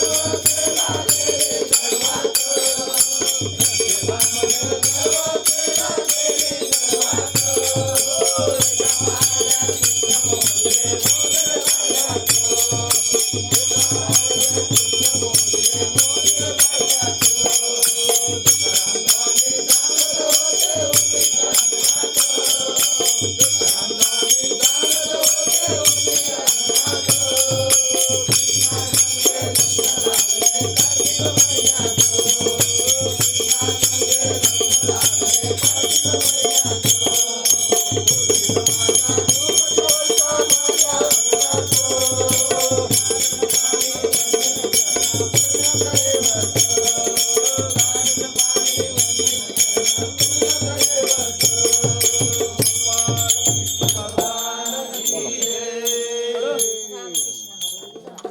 Deus.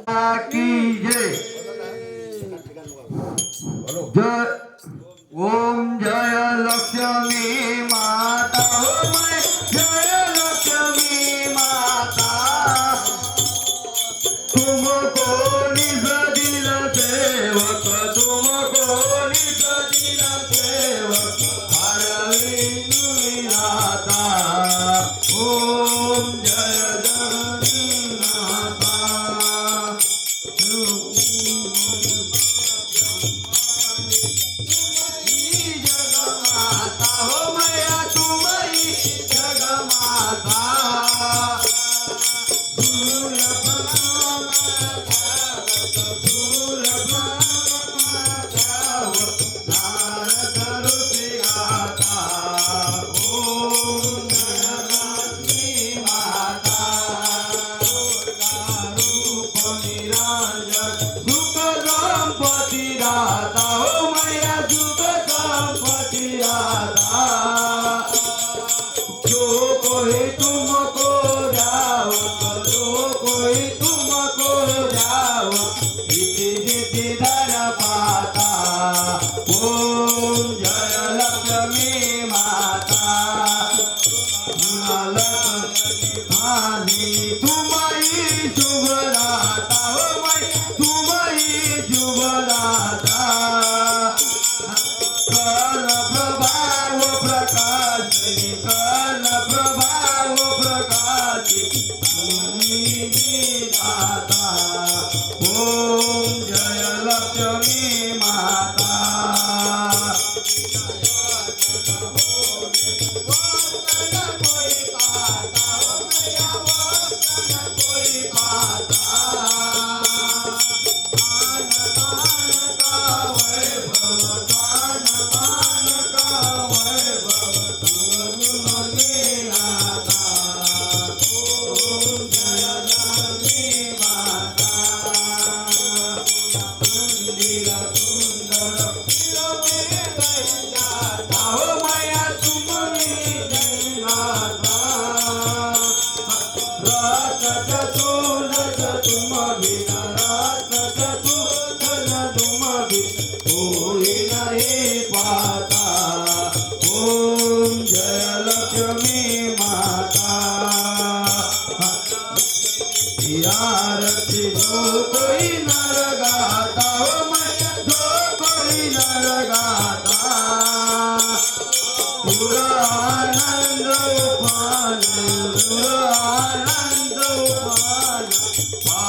Aquí. पाता ओम जय लक्ष्मी माता लक्षी जो कोई नर गाता जो कोई नर गाता पुरापूर नंदुपान पा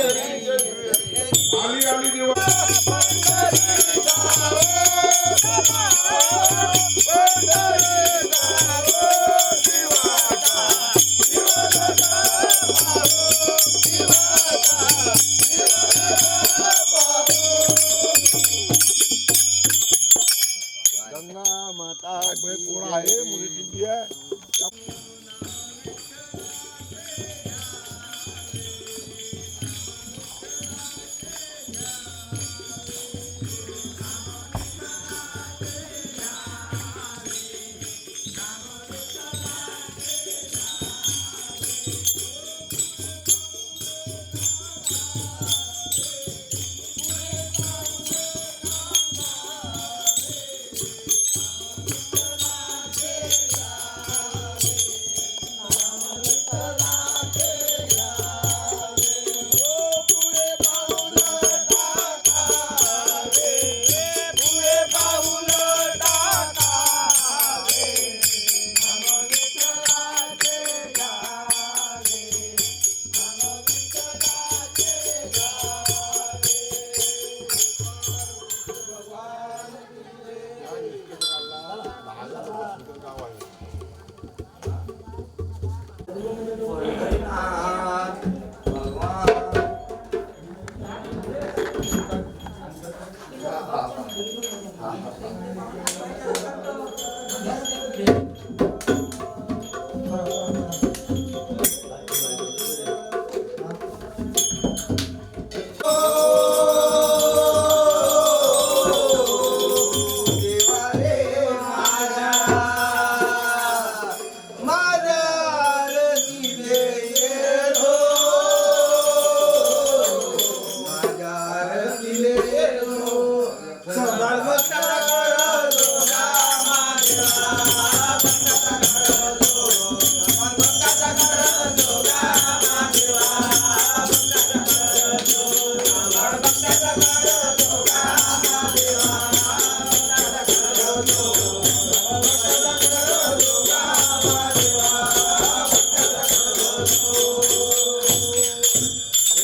आली आली देवा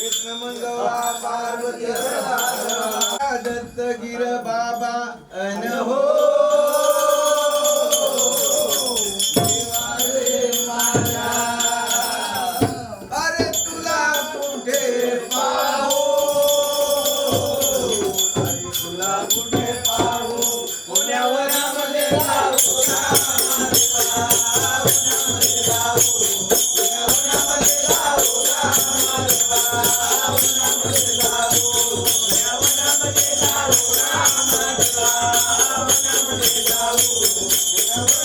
कृष्ण मंगवा पार्वती दत्त गिर बाबा अनहो Thank you.